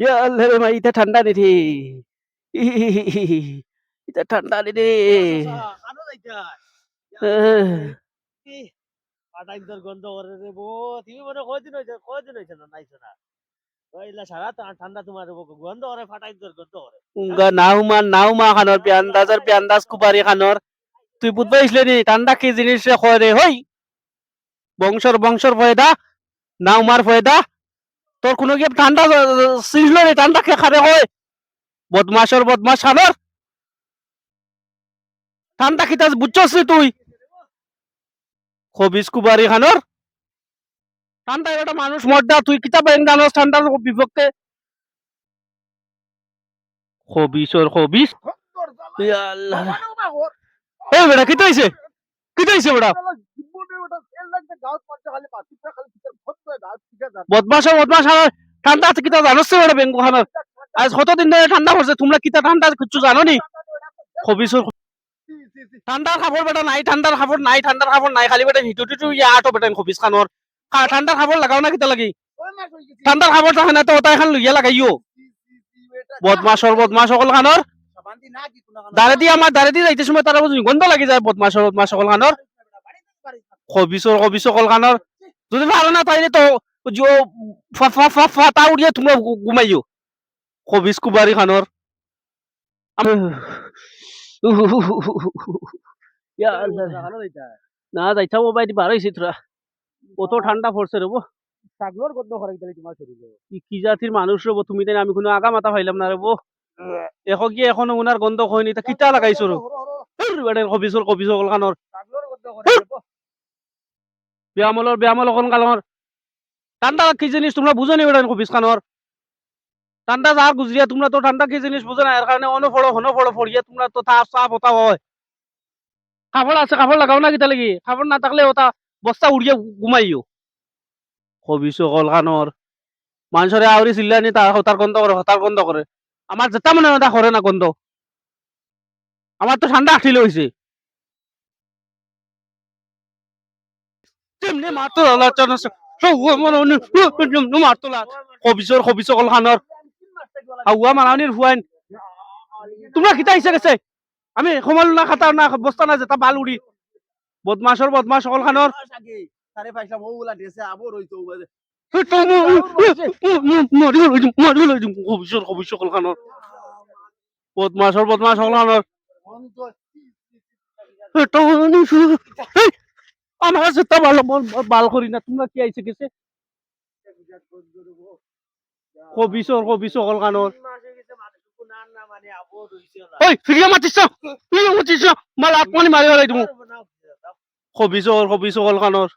ইয়া আল্লাহ রে মা ইটা ঠান্ডা নি রে ইটা ঠান্ডা নি রে আহ, পাটাইন্দর গন্ধ করে রে বো তুমি মনে কয়দিন হয়েছে কয়দিন হয়েছে না নাইছো না তুই বুঝতে পারছিলি নি ঠান্ডা কি জিনিস বংশর বংশর ফয়দা নাউমার ফয়দা তোর কোনো কি ঠান্ডা সিজলো রে ঠান্ডা কে খারে হয় বদমাশর বদমাশ খানর ঠান্ডা তাজ বুঝছস তুই। খবিস কুবারি খানর ঠান্ডা একটা মানুষ মর্দা তুই কিতাব জানোস ঠান্ডার বিপক্ষে। খবিস ইয়া আল্লাহ। এই বেটা, কি হইছে কি হইছে বেটা? বদমাশ আর বদমাশ আর ঠান্ডা আছে, কিতা জানোস বেটা বেঙ্গু খানার আজ কতদিন ধরে ঠান্ডা পড়ছে তোমরা কিতা ঠান্ডা কিছু জানো নি খবিসর ঠান্ডার খাবার বেটা নাই ঠান্ডার খাবার নাই ঠান্ডার খাবার নাই, খালি বেটা হিটু টিটু ইয়া আটো বেটা খবিস খানোর ঠান্ডার খাবার লাগাও না কিতা লাগি? ঠান্ডার খাবার থাকে না তো ওটা এখন লইয়া লাগাইও বদমাশর বদমাশ সকল খানোর দাঁড়ে দিয়ে আমার দাঁড়ে দিয়ে যাইতে সময় তারা গন্ধ লাগি যায় বদমাশর বদমাশ সকল খানোর খবিসর খবিস সকল খানোর যদি ভালো না তাইলে তো যো ফটা উঠিয়ে তুমি গুমাই যো কবিজ কুমাৰী খানৰ। না যাই থাকো বাই দি বাৰ হৈছে তোৰা বতৰ ঠাণ্ডা পৰছে ৰব। কি জাতিৰ মানুহ ৰব তুমি তেনে আমি কোনো আগা মাতা ভাইলাম না ৰব। এশ কি এখন শুনাৰ গন্ধ হয় নি কিতা লগাইছো ৰবাই কবিজৰ কবিজ কলকানৰ ব্যায়ামলৰ ব্যায়ামল অকণ কালৰ। ঠাণ্ডা কি জিনিস তোমরা বুঝো নি বেটা কবিস খানোর ঠান্ডা যার গুজরিয়া তোমরা তো ঠান্ডা কি জিনিস বুঝো না এর কারণে অন ফড়ো হন ফড়ো ফড়িয়া তোমরা তো তা চা পতা হয়। কাপড় আছে কাপড় লাগাও না কিতা লাগি কাপড় না থাকলে ওটা বস্তা উড়িয়ে ঘুমাইও কবিস অকল খানোর মানুষরে আউরি চিল্লানি তার হতার গন্ধ করে হতার গন্ধ করে আমার যেটা মনে ওটা করে না গন্ধ। আমার তো ঠান্ডা আঠিলে হয়েছে তেমনি মারতো আলোচনা মারতো কবিসর কবিস অকল খানোর হাওয়া মারানির হুয়াইন তোমরা খিতা হিসে গেছে আমি সমাল না, খাতা না, বস্তা না যেটা বাল উড়ি বদমাসর বদমাস অকল হইতো কবিসর কবিস অকল খানোর আমার যেটা ভালো বাল করি না তোমরা কি আইসে গেছে কবিসর কবিস অকল ফিরিয়ে মাতিছ মাতিছ মাল আত্মনি মারি হলাই তুমি কবিসর কবিস অকল খানোর